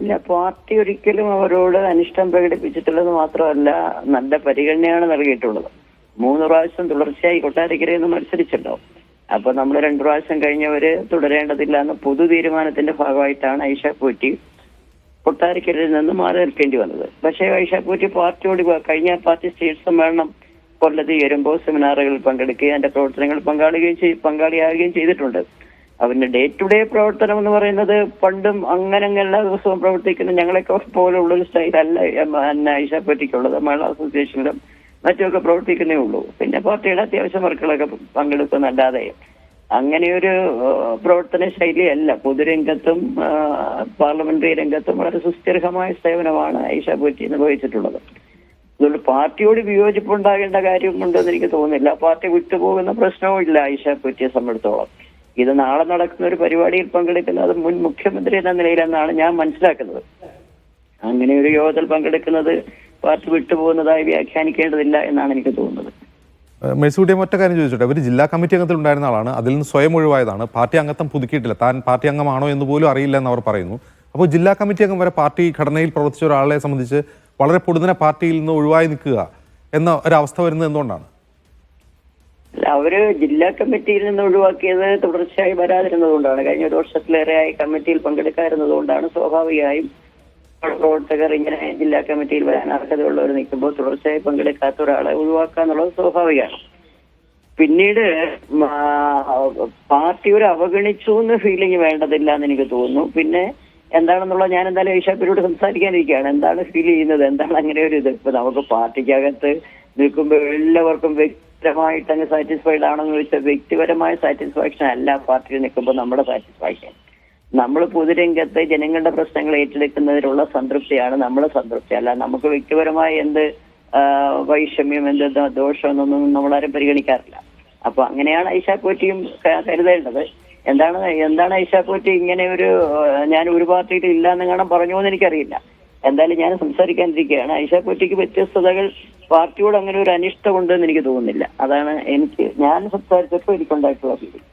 ഇല്ല പാർട്ടി ഒരിക്കലും അവരോട് അനിഷ്ടം പ്രകടിപ്പിച്ചിട്ടുള്ളത് മാത്രമല്ല നല്ല പരിഗണനയാണ് നൽകിയിട്ടുള്ളത്. മൂന്ന് പ്രാവശ്യം തുടർച്ചയായി കൊട്ടാരക്കരയിൽ നിന്ന് മത്സരിച്ചല്ലോ. അപ്പൊ നമ്മൾ രണ്ടു പ്രാവശ്യം കഴിഞ്ഞവര് തുടരേണ്ടതില്ല എന്ന പൊതു തീരുമാനത്തിന്റെ ഭാഗമായിട്ടാണ് ഐഷ പൂറ്റി കൊട്ടാരക്കരയിൽ നിന്ന് മാറി നിൽക്കേണ്ടി വന്നത്. പക്ഷേ ഐഷ പൂറ്റി പാർട്ടിയോട് കഴിഞ്ഞ പാർട്ടി സ്റ്റേറ്റ് സമ്മേളനം കൊല്ലത്ത് ചേരുമ്പോൾ സെമിനാറുകളിൽ പങ്കെടുക്കുകയും അതിന്റെ പ്രവർത്തനങ്ങൾ പങ്കാളുകയും പങ്കാളിയാകുകയും ചെയ്തിട്ടുണ്ട്. അവന്റെ ഡേ ടു ഡേ പ്രവർത്തനം എന്ന് പറയുന്നത് പണ്ടും അങ്ങനെ അങ്ങ് എല്ലാ ദിവസവും പ്രവർത്തിക്കുന്ന ഞങ്ങളെയൊക്കെ പോലുള്ള ഒരു സ്റ്റൈലല്ല ഐഷ പറ്റിക്കുള്ളത് മഹിളാ അസോസിയേഷനിലും മറ്റുമൊക്കെ പ്രവർത്തിക്കുന്നേ ഉള്ളൂ. പിന്നെ പാർട്ടിയുടെ അത്യാവശ്യം വർക്കുകളൊക്കെ പങ്കെടുക്കുന്നല്ലാതെ അങ്ങനെയൊരു പ്രവർത്തന ശൈലിയല്ല. പൊതുരംഗത്തും പാർലമെന്ററി രംഗത്തും വളരെ സുസ്ഥിരമായ സേവനമാണ് ഐഷ പോറ്റി നിർവഹിച്ചിട്ടുള്ളത് അതുകൊണ്ട് പാർട്ടിയോട് വിയോജിപ്പുണ്ടാകേണ്ട കാര്യമുണ്ടെന്ന് എനിക്ക് തോന്നുന്നില്ല. പാർട്ടി വിട്ടുപോകുന്ന പ്രശ്നവും ഇല്ല ഐഷ പോറ്റിയെ സംബന്ധിച്ചോളം. ഇത് നാളെ നടക്കുന്ന ഒരു പരിപാടിയിൽ പങ്കെടുക്കുന്നത് മുൻ മുഖ്യമന്ത്രി എന്ന നിലയിലെന്നാണ് ഞാൻ മനസ്സിലാക്കുന്നത്. അങ്ങനെ ഒരു യോഗത്തിൽ പങ്കെടുക്കുന്നത് പാർട്ടി വിട്ടുപോകുന്നതായി വ്യാഖ്യാനിക്കേണ്ടതില്ല എന്നാണ് എനിക്ക് തോന്നുന്നത്. മെഴ്സൂട്ടിയെ ഒറ്റ കാര്യം ചോദിച്ചോട്ടെ? അവർ ജില്ലാ കമ്മിറ്റി അംഗത്തിൽ ഉണ്ടായിരുന്ന ആളാണ്. അതിൽ നിന്ന് സ്വയം ഒഴിവായതാണ്. പാർട്ടി അംഗത്വം പുതുക്കിയിട്ടില്ല. താൻ പാർട്ടി അംഗമാണോ എന്ന് പോലും അറിയില്ല എന്ന് അവർ പറയുന്നു. അപ്പോൾ ജില്ലാ കമ്മിറ്റി അംഗം വരെ പാർട്ടി ഘടനയിൽ പ്രവർത്തിച്ച ഒരാളെ സംബന്ധിച്ച് വളരെ പൊടുന്നനെ പാർട്ടിയിൽ നിന്ന് ഒഴിവായി നിൽക്കുക എന്ന ഒരവസ്ഥ വരുന്നത് എന്തുകൊണ്ടാണ്? അവർ ജില്ലാ കമ്മിറ്റിയിൽ നിന്ന് ഒഴിവാക്കിയത് തുടർച്ചയായി വരാതിരുന്നതുകൊണ്ടാണ്. കഴിഞ്ഞ ഒരു വർഷത്തിലേറെയായി കമ്മിറ്റിയിൽ പങ്കെടുക്കാതിരുന്നതുകൊണ്ടാണ് സ്വാഭാവികമായും പ്രവർത്തകർ ഇങ്ങനെ ജില്ലാ കമ്മിറ്റിയിൽ വരാൻ അർഹതയുള്ളവർ നിൽക്കുമ്പോൾ തുടർച്ചയായി പങ്കെടുക്കാത്ത ഒരാളെ ഒഴിവാക്കുക എന്നുള്ളത് സ്വാഭാവികമാണ്. പിന്നീട് പാർട്ടി ഒരു അവഗണിച്ചു എന്ന് ഫീലിംഗ് വേണ്ടതില്ല എന്ന് എനിക്ക് തോന്നുന്നു. പിന്നെ എന്താണെന്നുള്ളത് ഞാൻ എന്തായാലും ഐഷാപ്പിനോട് സംസാരിക്കാനിരിക്കുകയാണ്. എന്താണ് ഫീൽ ചെയ്യുന്നത്? എന്താണ് അങ്ങനെ ഒരു ഇത്? ഇപ്പൊ നമുക്ക് പാർട്ടിക്കകത്ത് നിൽക്കുമ്പോൾ എല്ലാവർക്കും വ്യക്തിപരമായിട്ട് അങ്ങ് സാറ്റിസ്ഫൈഡ് ആണെന്ന് ചോദിച്ചാൽ വ്യക്തിപരമായ സാറ്റിസ്ഫാക്ഷൻ അല്ല പാർട്ടിയിൽ നിൽക്കുമ്പോൾ നമ്മുടെ സാറ്റിസ്ഫാക്ഷൻ നമ്മൾ പൊതുരംഗത്ത് ജനങ്ങളുടെ പ്രശ്നങ്ങൾ ഏറ്റെടുക്കുന്നതിലുള്ള സംതൃപ്തിയാണ് നമ്മുടെ സംതൃപ്തി. അല്ല നമുക്ക് വ്യക്തിപരമായ എന്ത് വൈഷമ്യം എന്ത് ദോഷമെന്നൊന്നും നമ്മളാരും പരിഗണിക്കാറില്ല. അപ്പൊ അങ്ങനെയാണ് ഐഷാ പോറ്റിയും കരുതേണ്ടത്. എന്താണ് എന്താണ് ഐഷാ പോറ്റി ഇങ്ങനെ ഒരു ഞാൻ ഒരു പാർട്ടിയിൽ ഇല്ല എന്ന് കാണാൻ പറഞ്ഞു എന്ന് എനിക്കറിയില്ല. എന്തായാലും ഞാൻ സംസാരിക്കാനിരിക്കുകയാണ്. ഐഷാ പോറ്റിക്ക് വ്യത്യസ്തതകൾ പാർട്ടിയോട് അങ്ങനെ ഒരു അനിഷ്ടമുണ്ടെന്ന് എനിക്ക് തോന്നുന്നില്ല. അതാണ് എനിക്ക് ഞാൻ സംസാരിച്ചപ്പോൾ എനിക്കുണ്ടായിട്ടുള്ള ഫീലിംഗ്